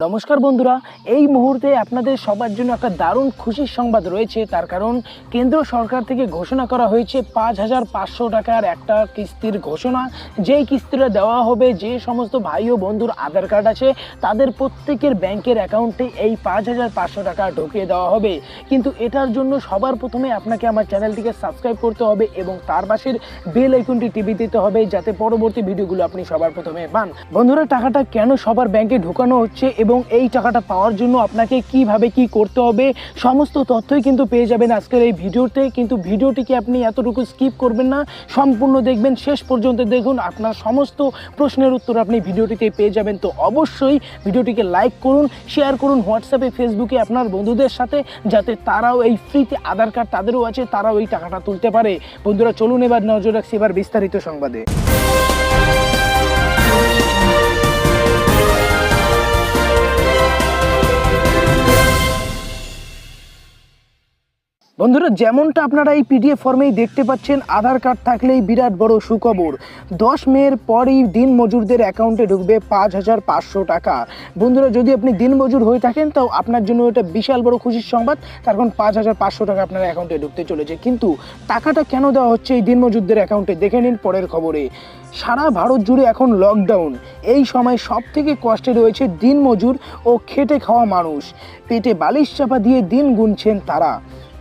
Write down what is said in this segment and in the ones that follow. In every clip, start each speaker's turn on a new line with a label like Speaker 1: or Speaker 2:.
Speaker 1: নমস্কার বন্ধুরা, এই মুহূর্তে আপনাদের সবার জন্য একটা দারুণ খুশির সংবাদ রয়েছে। তার কারণ, কেন্দ্র সরকার থেকে ঘোষণা করা হয়েছে পাঁচ হাজার পাঁচশো টাকার একটা কিস্তির ঘোষণা। যেই কিস্তিটা দেওয়া হবে, যে সমস্ত ভাই ও বন্ধুর আধার কার্ড আছে, তাদের প্রত্যেকের ব্যাংকের অ্যাকাউন্টে এই পাঁচ হাজার পাঁচশো টাকা ঢুকিয়ে দেওয়া হবে। কিন্তু এটার জন্য সবার প্রথমে আপনাকে আমার চ্যানেলটিকে সাবস্ক্রাইব করতে হবে এবং তার পাশের বেল আইকনটি টিভি দিতে হবে, যাতে পরবর্তী ভিডিওগুলো আপনি সবার প্রথমে পান। বন্ধুরা, টাকাটা কেন সবার ব্যাংকে ঢোকানো হচ্ছে এবং এই টাকাটা পাওয়ার জন্য আপনাকে কীভাবে কি করতে হবে, সমস্ত তথ্যই কিন্তু পেয়ে যাবেন আজকের এই ভিডিওতে। কিন্তু ভিডিওটিকে আপনি এতটুকু স্কিপ করবেন না, সম্পূর্ণ দেখবেন, শেষ পর্যন্ত দেখুন, আপনার সমস্ত প্রশ্নের উত্তর আপনি ভিডিওটিতে পেয়ে যাবেন। তো অবশ্যই ভিডিওটিকে লাইক করুন শেয়ার করুন হোয়াটসঅ্যাপে ফেসবুকে আপনার বন্ধুদের সাথে, যাতে তারাও এই ফ্রিতে আধার কার্ড তাদেরও আছে, তারাও এই টাকাটা তুলতে পারে। বন্ধুরা, চলুন এবার নজর রাখছি এবার বিস্তারিত সংবাদে। বন্ধুরা, যেমনটা আপনারা এই পিডিএফ ফর্মেই দেখতে পাচ্ছেন, আধার কার্ড থাকলেই বিরাট বড় সুখবর। দশ মের পরই দিন মজুরদের অ্যাকাউন্টে ঢুকবে পাঁচ হাজার পাঁচশো টাকা। বন্ধুরা, যদি আপনি দিন মজুর হয়ে থাকেন, তাও আপনার জন্য এটা বিশাল বড় খুশির সংবাদ। তার কারণ পাঁচ হাজার পাঁচশো টাকা আপনার অ্যাকাউন্টে ঢুকতে চলেছে। কিন্তু টাকাটা কেন দেওয়া হচ্ছে এই দিন মজুরদের অ্যাকাউন্টে দেখে নিন পরের খবরে। সারা ভারত জুড়ে এখন লকডাউন এই সময় সব থেকে কষ্টে রয়েছে দিন মজুর ও খেটে খাওয়া মানুষ। পেটে বালিশ চাপা দিয়ে দিন গুনছেন তারা।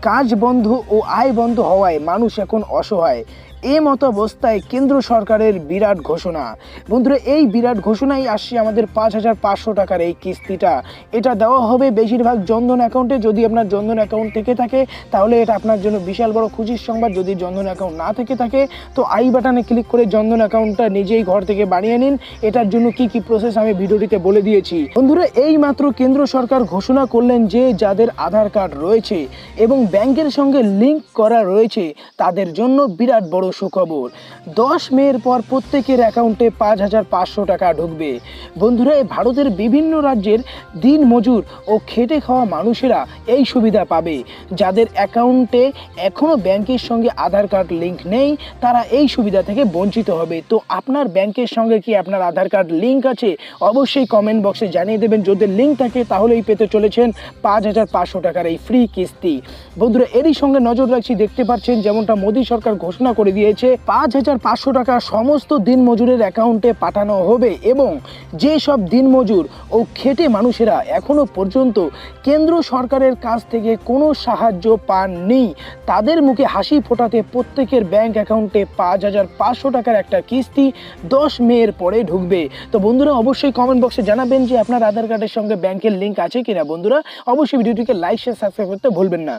Speaker 1: কাজ বন্ধ ও আয় বন্ধ হওয়ায় মানুষ এখন অসহায়। এ মতো অবস্থায় কেন্দ্র সরকারের বিরাট ঘোষণা। বন্ধুরা, এই বিরাট ঘোষণাই আসছে আমাদের পাঁচ হাজার পাঁচশো টাকার এই কিস্তিটা। এটা দেওয়া হবে বেশিরভাগ জনধন অ্যাকাউন্টে। যদি আপনার জনধন অ্যাকাউন্ট থেকে থাকে, তাহলে এটা আপনার জন্য বিশাল বড় খুশির সংবাদ। যদি জনধন অ্যাকাউন্ট না থেকে থাকে, তো আই বাটনে ক্লিক করে জনধন অ্যাকাউন্টটা নিজেই ঘর থেকে বানিয়ে নিন। এটার জন্য কি কি প্রসেস আমি ভিডিওটিতে বলে দিয়েছি। বন্ধুরা এই মাত্র কেন্দ্র সরকার ঘোষণা করলেন যে যাদের আধার কার্ড রয়েছে এবং ব্যাংকের সঙ্গে লিংক করা রয়েছে, তাদের জন্য বিরাট বড় সুখবর। দশ মের পর প্রত্যেকের অ্যাকাউন্টে পাঁচ হাজার পাঁচশো টাকা ঢুকবে। বন্ধুরা ভারতের বিভিন্ন রাজ্যের দিন মজুর ও খেটে খাওয়া মানুষেরা এই সুবিধা পাবে। যাদের অ্যাকাউন্টে এখনও ব্যাংকের সঙ্গে আধার কার্ড লিঙ্ক নেই, তারা এই সুবিধা থেকে বঞ্চিত হবে। তো আপনার ব্যাংকের সঙ্গে কি আপনার আধার কার্ড লিঙ্ক আছে? অবশ্যই কমেন্ট বক্সে জানিয়ে দেবেন। যদি লিঙ্ক থাকে, তাহলেই পেতে চলেছেন পাঁচ হাজার পাঁচশো টাকার এই ফ্রি কিস্তি। বন্ধুরা, এরই সঙ্গে নজর রাখছি, দেখতে পাচ্ছেন যেমনটা মোদী সরকার ঘোষণা করে দিয়েছে। পাঁচ হাজার পাঁচশো টাকা সমস্ত দিন মজুরের অ্যাকাউন্টে পাঠানো হবে এবং যে সব দিন মজুর ও খেটে মানুষেরা এখনও পর্যন্ত কেন্দ্র সরকারের কাছ থেকে কোনো সাহায্য পাননি, তাদের মুখে হাসি ফোটাতে প্রত্যেকের ব্যাংক অ্যাকাউন্টে পাঁচ হাজার পাঁচশো টাকার একটা কিস্তি দশ মেয়ের পরে ঢুকবে। তো বন্ধুরা, অবশ্যই কমেন্ট বক্সে জানাবেন যে আপনার আধার কার্ডের সঙ্গে ব্যাংকের লিঙ্ক আছে কিনা। বন্ধুরা, অবশ্যই ভিডিওটিকে লাইক শেয়ার সাবস্ক্রাইব করতে ভুলবেন না।